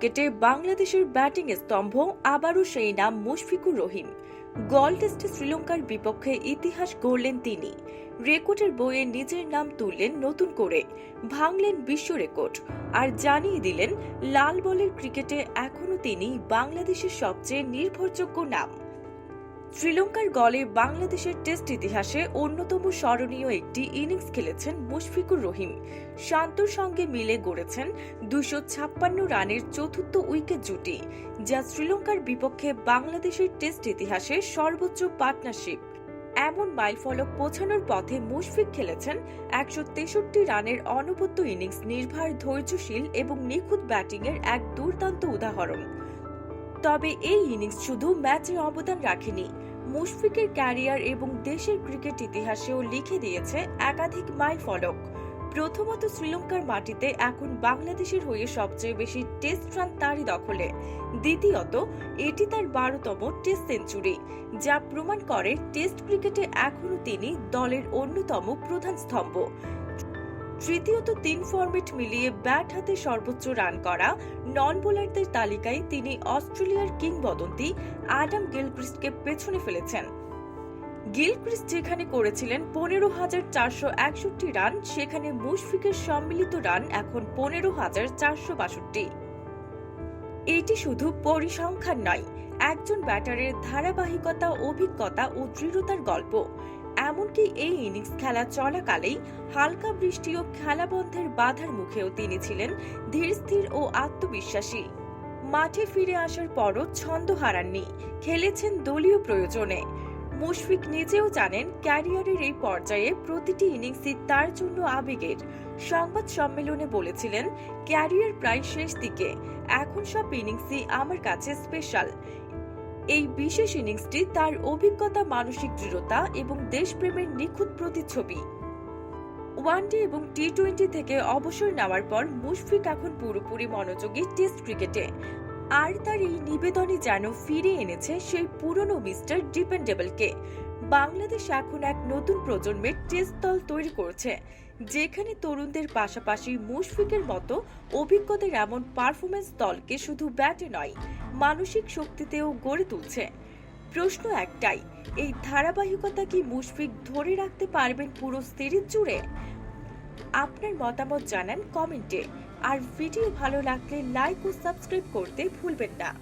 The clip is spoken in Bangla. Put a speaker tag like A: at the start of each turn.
A: ক্রিকেটে বাংলাদেশের ব্যাটিং স্তম্ভ, আবারও সেই নাম মুশফিকুর রহিম। গল টেস্টে শ্রীলঙ্কার বিপক্ষে ইতিহাস গড়লেন তিনি। রেকর্ডের বইয়ে নিজের নাম তুললেন নতুন করে। ভাঙলেন বিশ্ব রেকর্ড। আর জানিয়ে দিলেন, লাল বলের ক্রিকেটে এখনও তিনি বাংলাদেশের সবচেয়ে নির্ভরযোগ্য নাম। শ্রীলঙ্কার গলে বাংলাদেশের টেস্ট ইতিহাসে অন্যতম স্মরণীয় একটি ইনিংস খেলেছেন মুশফিকুর রহিম। শান্তর সঙ্গে মিলে গড়েছেন দুশো ছাপ্পান্ন রানের চতুর্থ উইকেট জুটি, যা শ্রীলঙ্কার বিপক্ষে বাংলাদেশের টেস্ট ইতিহাসে সর্বোচ্চ পার্টনারশিপ। এমন মাইলফলক পৌঁছানোর পথে মুশফিক খেলেছেন একশো তেষট্টি রানের অনবদ্য ইনিংস নির্ভার ধৈর্যশীল এবং নিখুঁত ব্যাটিংয়ের এক দুর্দান্ত উদাহরণ। তবে এই ইনিংস শুধু ম্যাচে অবদান রাখেনি মুশফিকের ক্যারিয়ার এবং দেশের ক্রিকেট ইতিহাসেও লিখে দিয়েছে একাধিক মাই ফলক। প্রথমত শ্রীলঙ্কার মাটিতে এখন বাংলাদেশের হয়ে সবচেয়ে বেশি টেস্ট রান তারই দখলে। দ্বিতীয়ত, এটি তার বারোতম টেস্ট সেঞ্চুরি, যা প্রমাণ করে টেস্ট ক্রিকেটে এখনও তিনি দলের অন্যতম প্রধান স্তম্ভ। তৃতীয়ত তিন ফরম্যাট মিলিয়ে ব্যাট হাতে সর্বোচ্চ রান করা নন বোলারদের তালিকায় তিনি অস্ট্রেলিয়ার কিংবদন্তি অ্যাডাম গিলক্রিস্টকে পেছনে ফেলেছেন। গিলক্রিস্ট যেখানে করেছিলেন পনেরো হাজার চারশো একষট্টি রান সেখানে মুশফিকের সম্মিলিত রান এখন পনেরো হাজার চারশো বাষট্টি। এটি শুধু পরিসংখ্যান নয়, একজন ব্যাটারের ধারাবাহিকতা, অভিজ্ঞতা ও দৃঢ়তার গল্প। এমনকি এই ইনিংস খেলা চলাকালেই হালকা বৃষ্টি ও খেলা বন্ধের বাধার মুখেও তিনি ছিলেন ধীরস্থির ও আত্মবিশ্বাসী। মাঠে ফিরে আসার পরও ছন্দ হারাননি, খেলেছেন দলীয় প্রয়োজনে। মুশফিক নিজেও জানেন ক্যারিয়ারের এই পর্যায়ে প্রতিটি ইনিংসই তার জন্য আবেগের। সংবাদ সম্মেলনে বলেছিলেন, ক্যারিয়ার প্রায় শেষ দিকে, এখন সব ইনিংসই আমার কাছে স্পেশাল। এই বিশেষ ইনিংসটি তার অভিজ্ঞতা, মানসিক দৃঢ়তা এবং দেশপ্রেমের নিখুঁত প্রতিচ্ছবি। ওয়ানডে এবং টি টোয়েন্টি থেকে অবসর নেওয়ার পর মুশফিক এখন পুরোপুরি মনোযোগী টেস্ট ক্রিকেটে। আর তার এই নিবেদনই যেন ফিরে এনেছে সেই পুরনো মিস্টার ডিপেন্ডেবলকে। বাংলাদেশ এখন এক নতুন প্রজন্মের টেস্ট দল তৈরি করছে। যেখানে তরুণদের পাশাপাশি মুশফিকের মতো অভিজ্ঞদের এমন পারফরমেন্স দলকে শুধু ব্যাটে নয়, মানসিক শক্তিতেও গড়ে তুলছে। প্রশ্ন একটাই, এই ধারাবাহিকতা কি মুশফিক ধরে রাখতে পারবেন পুরো সিরিজ জুড়ে? আপনার মতামত জানান কমেন্টে। আর ভিডিও ভালো লাগলে লাইক ও সাবস্ক্রাইব করতে ভুলবেন না।